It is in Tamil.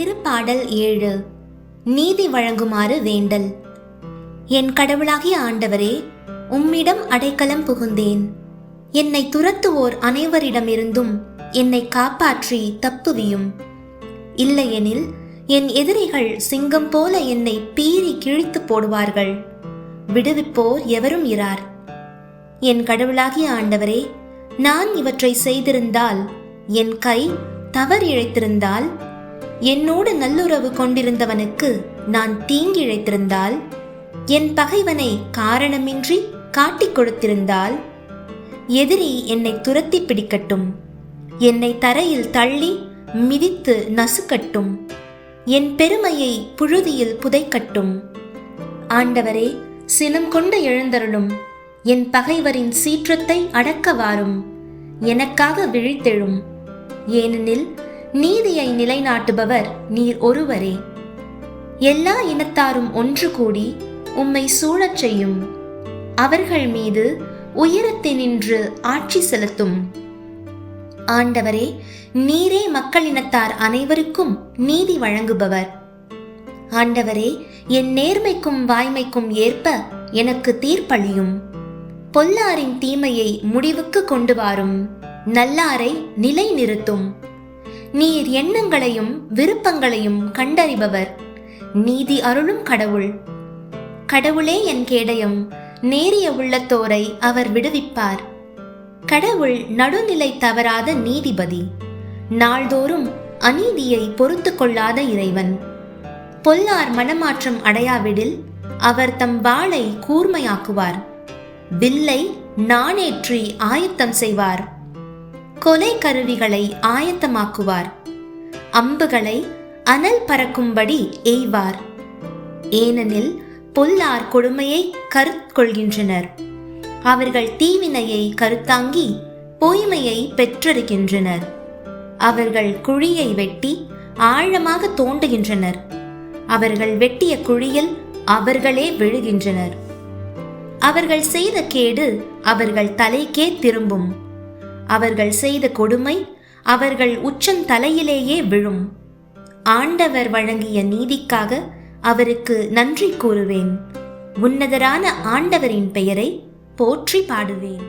திருப்பாடல் ஏழு. நீதி வழங்குமாறு வேண்டல். என் கடவுளாகிய ஆண்டவரே உம்மிடம் அடைக்கலம் புகுந்தேன். என்னை துரத்துவோர் அனைவரிடமிருந்தும் என்னை காப்பாற்றி தப்புவியும். இல்லையெனில் என் எதிரிகள் சிங்கம் போல என்னை பீறி கிழித்து போடுவார்கள். விடுவிப்போர் எவரும் இரார். என் கடவுளாகிய ஆண்டவரே நான் இவற்றை செய்திருந்தால் என் கை தவறிழைத்திருந்தால் என்னோடு நல்லுறவு கொண்டிருந்தவனுக்கு நான் தீங்கிழைத்திருந்தால் என் பகைவனை காரணமின்றி காட்டிக் கொடுத்திருந்தால் எதிரி என்னை துரத்தி பிடிக்கட்டும். என்னை தரையில் தள்ளி மிதித்து நசுக்கட்டும். என் பெருமையை புழுதியில் புதைக்கட்டும். ஆண்டவரே சினம் கொண்டு எழுந்தருளும். என் பகைவரின் சீற்றத்தை அடக்க வாரும். எனக்காக விழித்தெழும். ஏனெனில் நீதியை நிலைநாட்டுபவர் நீர் ஒருவரே. எல்லா இனத்தாரும் ஒன்று கூடி உம்மை சூழச் செய்யும். அவர்கள் மீது உயரத்தினின்று ஆட்சி செலுத்தும். ஆண்டவரே நீரே மக்களினத்தார் அனைவருக்கும் நீதி வழங்குபவர். ஆண்டவரே என் நேர்மைக்கும் வாய்மைக்கும் ஏற்ப எனக்கு தீர்ப்பளியும். பொல்லாரின் தீமையை முடிவுக்கு கொண்டு வாரும். நல்லாரை நிலை நிறுத்தும் நீர் எண்ணங்களையும் விருப்பங்களையும் கண்டறிபவர். நீதி அருளும் கடவுள். கடவுளே என் கேடயம் நேரிய உள்ளத்தோரை அவர் விடுவிப்பார். கடவுள் நடுநிலை தவறாத நீதிபதி. நாள்தோறும் அநீதியை பொறுத்து கொள்ளாத இறைவன். பொல்லார் மனமாற்றம் அடையாவிடில் அவர் தம் வாளை கூர்மையாக்குவார். வில்லை நாணேற்றி ஆயத்தம் செய்வார். கொலை கருவிகளை ஆயத்தமாக்குவார். அம்புகளை அனல் பறக்கும்படி எய்வார். ஏனெனில் பொல்லார் கொடுமையை கருத்கொள்கின்றனர். அவர்கள் தீவினையை கருத்தாங்கி பொய்மையை பெற்றெடுக்கின்றனர். அவர்கள் குழியை வெட்டி ஆழமாக தோண்டுகின்றனர். அவர்கள் வெட்டிய குழியில் அவர்களே விழுகின்றனர். அவர்கள் செய்த கேடு அவர்கள் தலைக்கே திரும்பும். அவர்கள் செய்த கொடுமை அவர்கள் உச்சந்தலையிலேயே விழும். ஆண்டவர் வழங்கிய நீதிக்காக அவருக்கு நன்றி கூறுவேன். உன்னதரான ஆண்டவரின் பெயரை போற்றி பாடுவேன்.